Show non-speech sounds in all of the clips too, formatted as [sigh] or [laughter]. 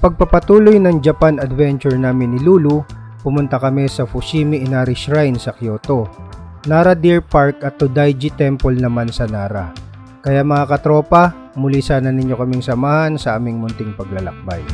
pagpapatuloy ng Japan adventure namin ni Lulu, pumunta kami sa Fushimi Inari Shrine sa Kyoto, Nara Deer Park at Todaiji Temple naman sa Nara. Kaya mga katropa, muli sana ninyo kaming samahan sa aming munting paglalakbay.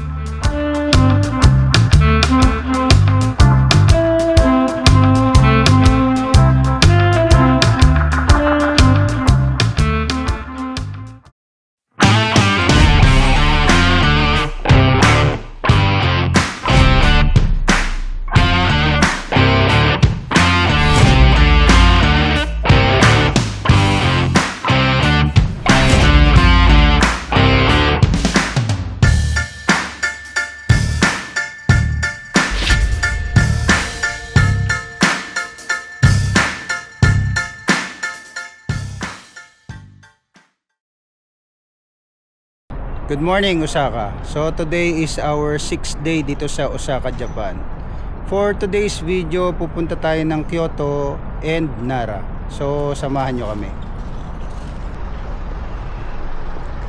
Good morning Osaka. So today is our 6th day dito sa Osaka, Japan. For today's video, pupunta tayo ng Kyoto and Nara. So samahan nyo kami.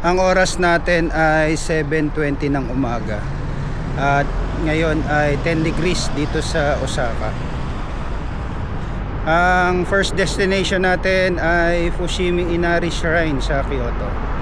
Ang oras natin ay 7.20 ng umaga. At ngayon ay 10 degrees dito sa Osaka. Ang first destination natin ay Fushimi Inari Shrine sa Kyoto.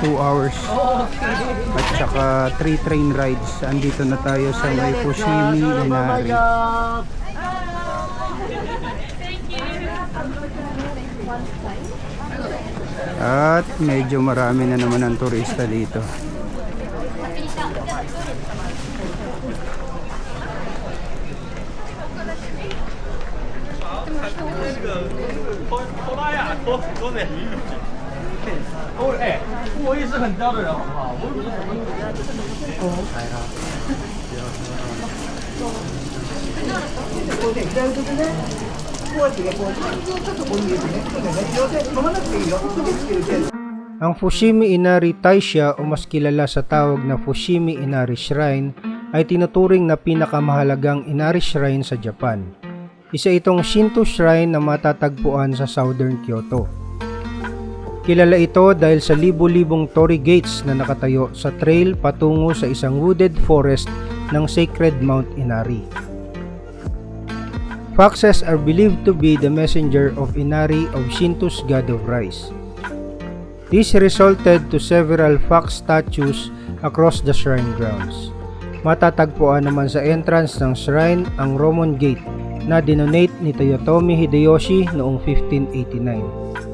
2 hours at saka 3 train rides, andito na tayo sa may Fushimi Inari. At medyo marami na naman ang turista dito. Ang Fushimi Inari Taisha o mas kilala sa tawag na Fushimi Inari Shrine ay tinuturing na pinakamahalagang Inari Shrine sa Japan. Isa itong Shinto shrine na matatagpuan sa southern Kyoto. Kilala ito dahil sa libu-libong torii gates na nakatayo sa trail patungo sa isang wooded forest ng sacred Mount Inari. Foxes are believed to be the messenger of Inari of Shinto's god of rice. This resulted to several fox statues across the shrine grounds. Matatagpuan naman sa entrance ng shrine ang Roman Gate na dinonate ni Toyotomi Hideyoshi noong 1589.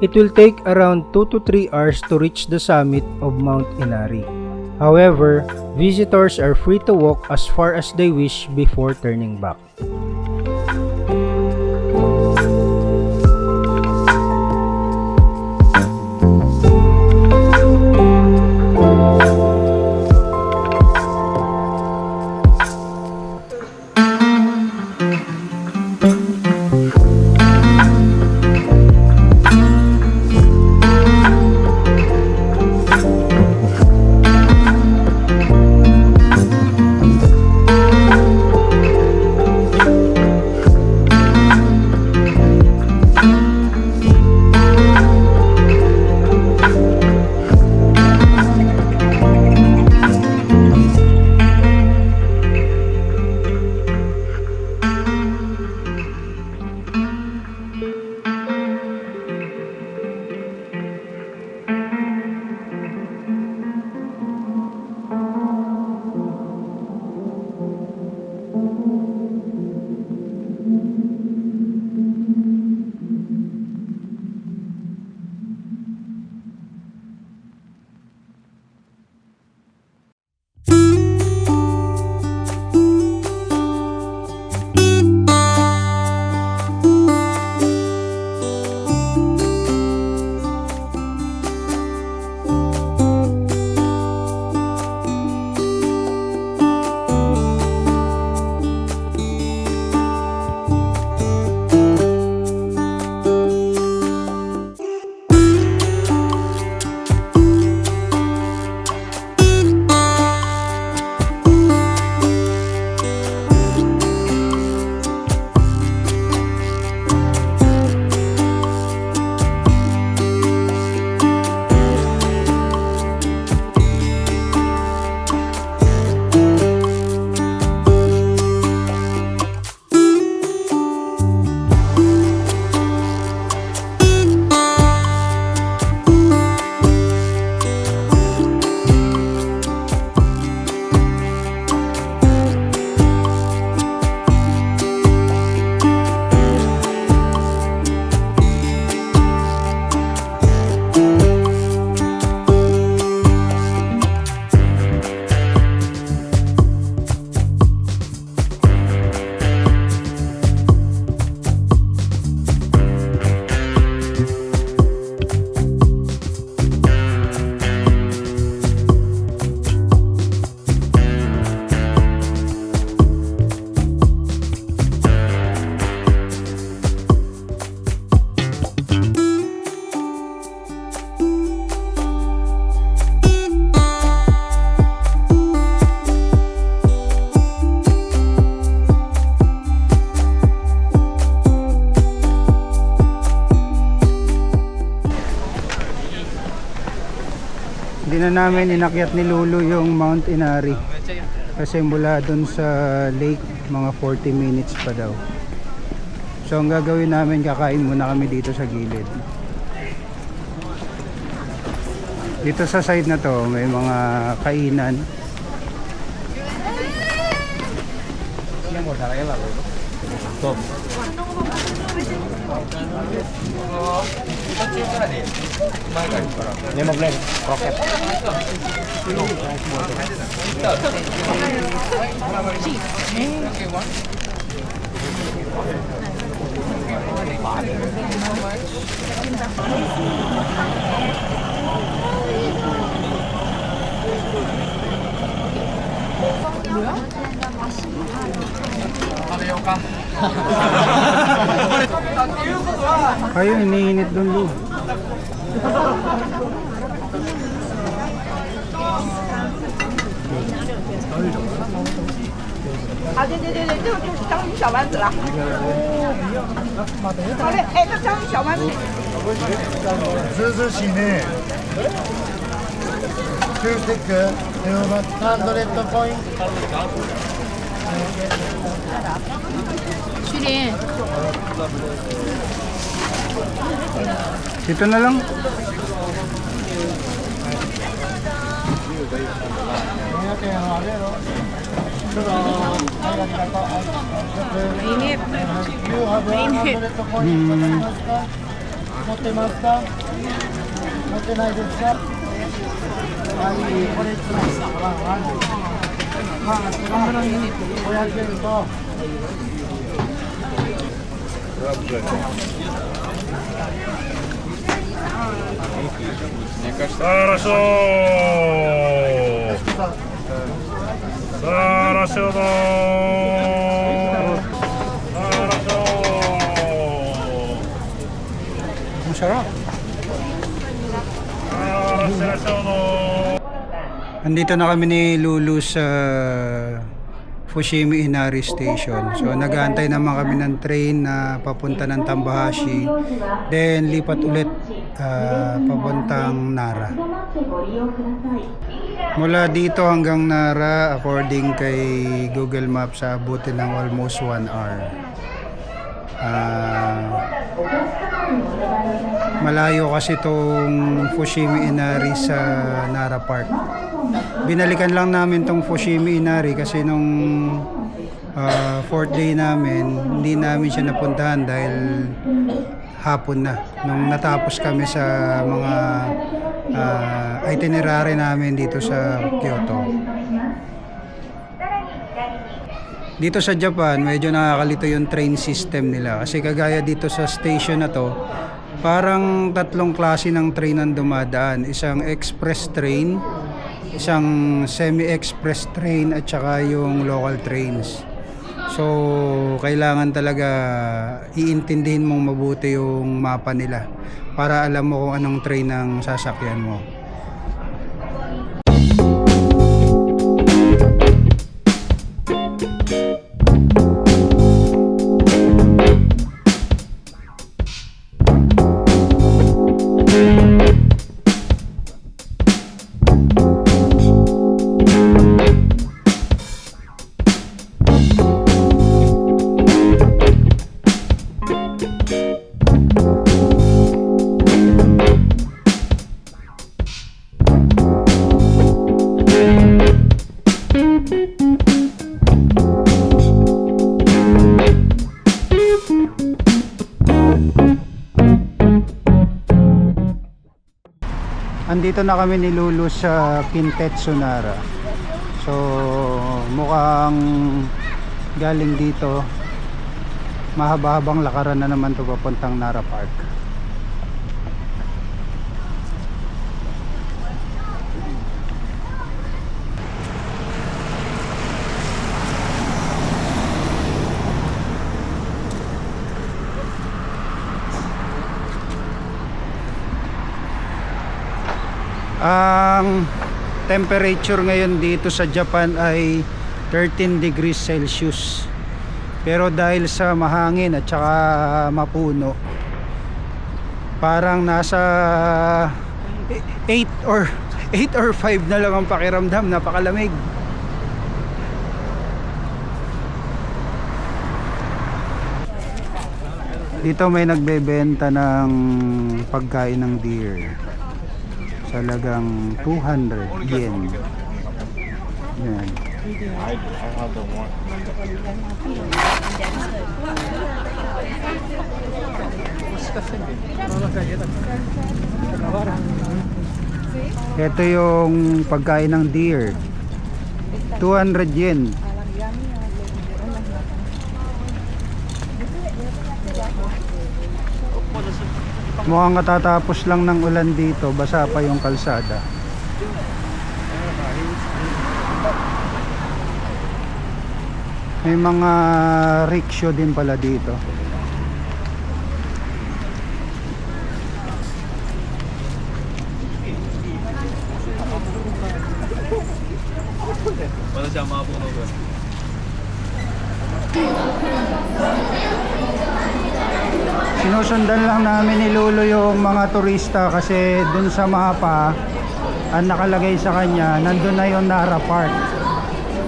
It will take around 2 to 3 hours to reach the summit of Mount Inari. However, visitors are free to walk as far as they wish before turning back. Namin inakyat ni Lulu yung Mount Inari. Kasi mula dun sa lake, mga 40 minutes pa daw. So ang gagawin namin, kakain muna kami dito sa gilid. Dito sa side na to, may mga kainan. Nemov lên, có kẹp 뭐야? Kayo, iniinit dun, Lu. 아,对对对对，这个就是章鱼小丸子了。好嘞，哎，这章鱼小丸子。涼しいね。キューテック、エ ロバハンドレッドコイン。 슈린 Dito na lang. mainit You have a Mainit. 100コインございますか持ってますか持ってないですかはい、これつらいさ。 Хорошо! Хорошо! Хорошо! Masarap. Хорошо! Andito na kami ni Lulu sa Fushimi Inari Station. So nag-aantay naman kami ng train na papunta ng Tambahashi. Then lipat ulit ah, papuntang Nara. Mula dito hanggang Nara, according kay Google Maps, abutin ng almost 1 hour. Ah, malayo kasi itong Fushimi Inari sa Nara Park. Binalikan lang namin tong Fushimi Inari kasi nung ah, fourth day namin, hindi namin siya napuntahan dahil hapon na. Nung natapos kami sa mga ah, itinerary namin dito sa Kyoto. Dito sa Japan, medyo nakakalito yung train system nila. Kasi kagaya dito sa station na to, parang tatlong klase ng train ang dumadaan. Isang express train, isang semi-express train, at saka yung local trains. So, kailangan talaga iintindihin mong mabuti yung mapa nila para alam mo kung anong train ang sasakyan mo. Andito na kami ni Lulu sa Kintetsu Nara. So, mukhang galing dito. Mahaba-habang lakaran na naman to papuntang Nara Park. Ang temperature ngayon dito sa Japan ay 13 degrees Celsius. Pero dahil sa mahangin at saka mapuno, parang nasa 8 or [laughs] 8 or 5 na lang ang pakiramdam, napakalamig. Dito may nagbebenta ng pagkain ng deer. Salagang 200 yen. Yan. Ito yung pagkain ng deer. 200 yen. Mukhang katatapos lang ng ulan dito, basa pa yung kalsada. May mga rickshaw din pala dito. Sinusundan lang namin ni Lolo yung mga turista kasi dun sa mapa ang nakalagay sa kanya, nandun na yung Nara Park.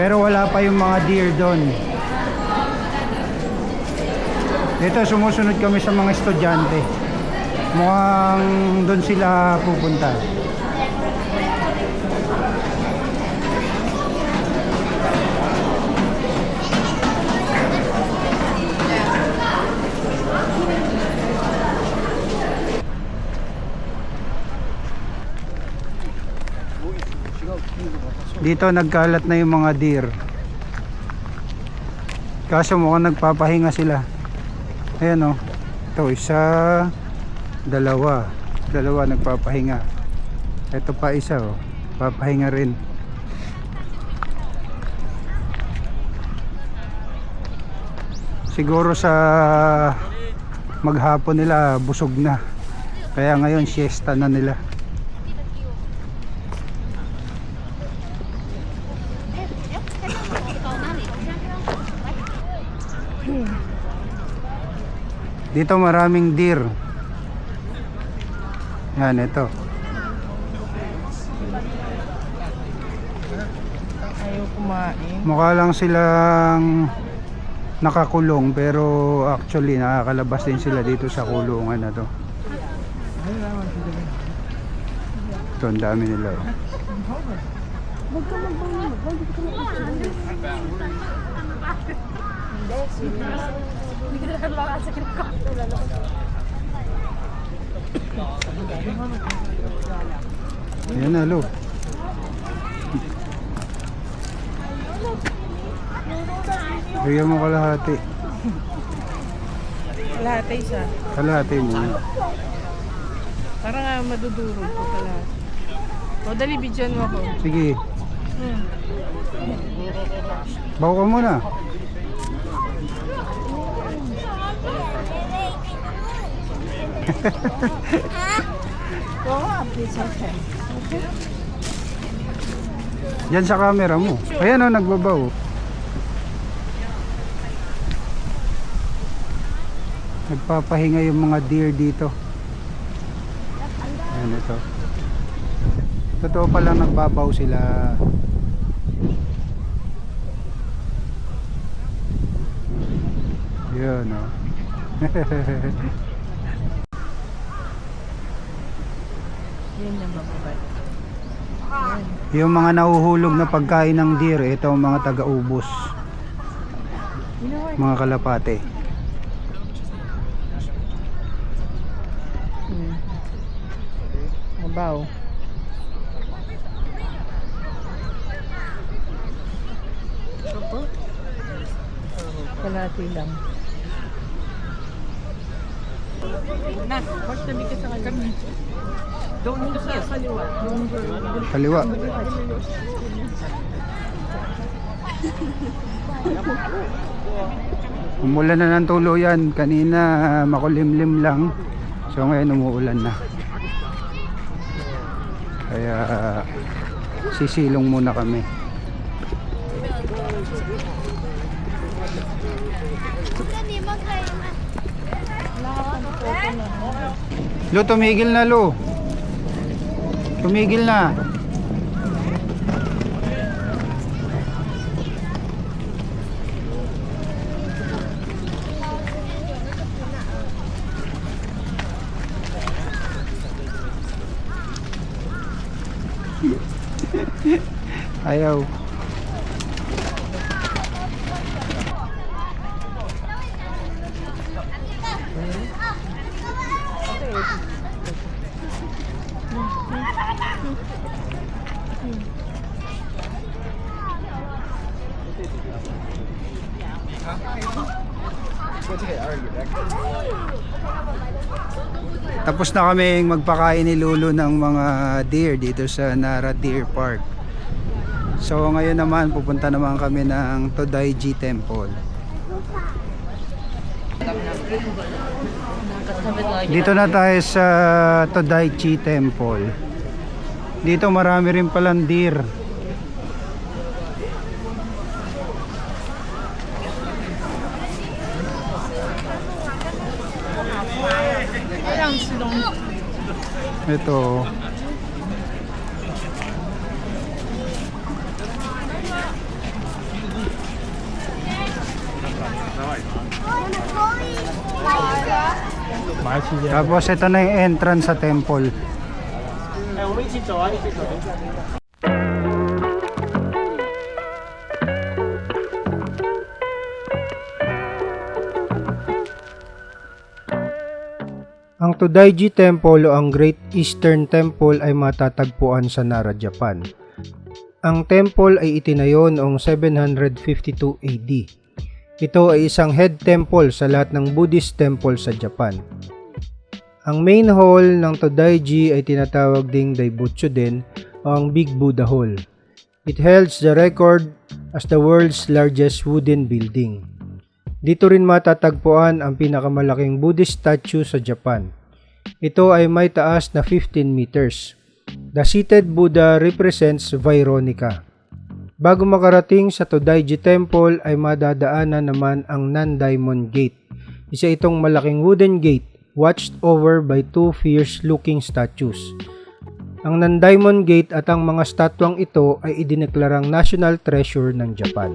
Pero wala pa yung mga deer doon. Ito, sumusunod kami sa mga estudyante. Mukhang doon sila pupunta. Dito nagkalat na yung mga deer. Kaso mukhang nagpapahinga sila. Ayan o. Ito isa, dalawa. Dalawa nagpapahinga. Ito pa isa o. Papahinga rin. Siguro sa maghapon nila busog na. Kaya ngayon siesta na nila. Dito maraming deer. Yan, ito. Ayaw kumain. Mukha lang silang nakakulong pero actually nakakalabas din sila dito sa kulungan na to. Ito, ang dami nila. oh. Ayan na, lo. Bigyan mo kalahati. Lahat ay isa. Kalahati muna. Para nga madudurog ko pala. O, dali, bidyan mo ako. Sige, Hmm. bawa ka muna. Yan sa camera mo. Ayan o, nagbabaw. Nagpapahinga yung mga deer dito. Ayan ito. Totoo pala nagbabaw sila. Yun o. [laughs] Yan yung bababad. yung mga nahuhulog na pagkain ng deer, ito ang mga taga-ubos. Mga kalapate. Hmm. Mabaw. Kalati lang. Na, huwag tabi ka sa kanya. Doon ka sa kaliwa. Kaliwa. Umulan na ng tuluyan. Kanina makulimlim lang. So ngayon umuulan na. Kaya sisilong muna kami. Lo, tumigil na lo. Tumigil na. [laughs] Ayaw. Tapos na kami magpakain ni Lulu ng mga deer dito sa Nara Deer Park. So ngayon naman pupunta naman kami ng Todaiji Temple. Dito na tayo sa Todaichi Temple. Dito marami rin palang deer. Ito. Tapos ito na yung entrance sa temple. Ang Todaiji Temple o ang Great Eastern Temple ay matatagpuan sa Nara, Japan. Ang temple ay itinayo noong 752 AD. Ito ay isang head temple sa lahat ng Buddhist temple sa Japan. Ang main hall ng Todaiji ay tinatawag ding Daibutsu din o ang Big Buddha Hall. It holds the record as the world's largest wooden building. Dito rin matatagpuan ang pinakamalaking Buddhist statue sa Japan. Ito ay may taas na 15 meters. The seated Buddha represents Vaironika. Bago makarating sa Todaiji Temple ay madadaanan naman ang Nan-Diamond Gate. Isa itong malaking wooden gate watched over by two fierce-looking statues. Ang Nan-Diamond Gate at ang mga statwang ito ay idineklarang national treasure ng Japan.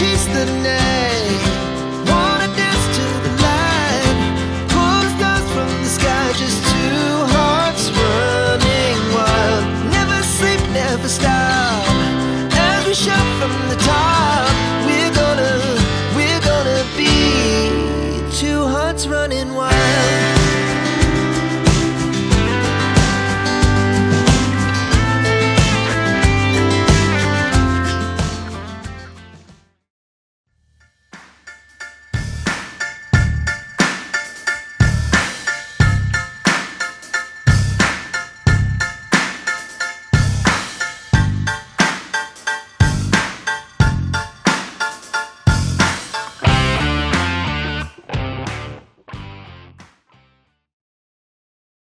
chase the night. Wanna dance to the light. Pull the stars from the sky, just two hearts running wild. Never sleep, never stop. As we from the top, we're gonna, we're gonna be two hearts running wild.